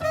え?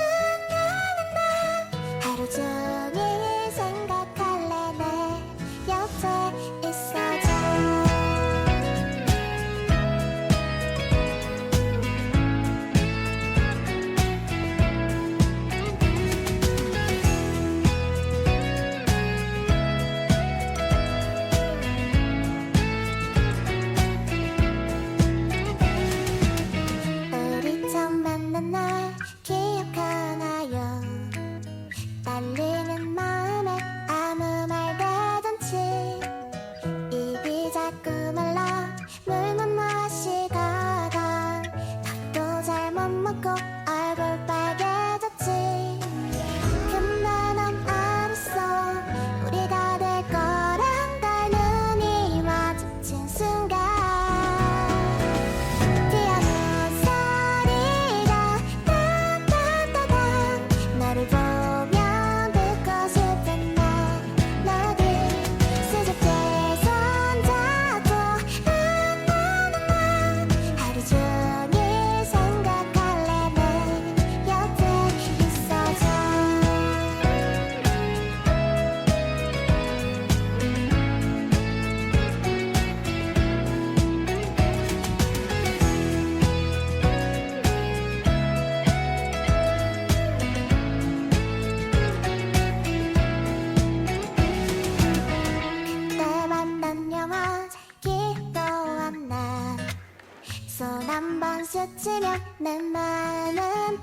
한번 스치면 내 마음은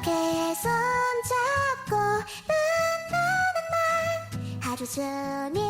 어깨에 손잡고 른다는 말 하루 종일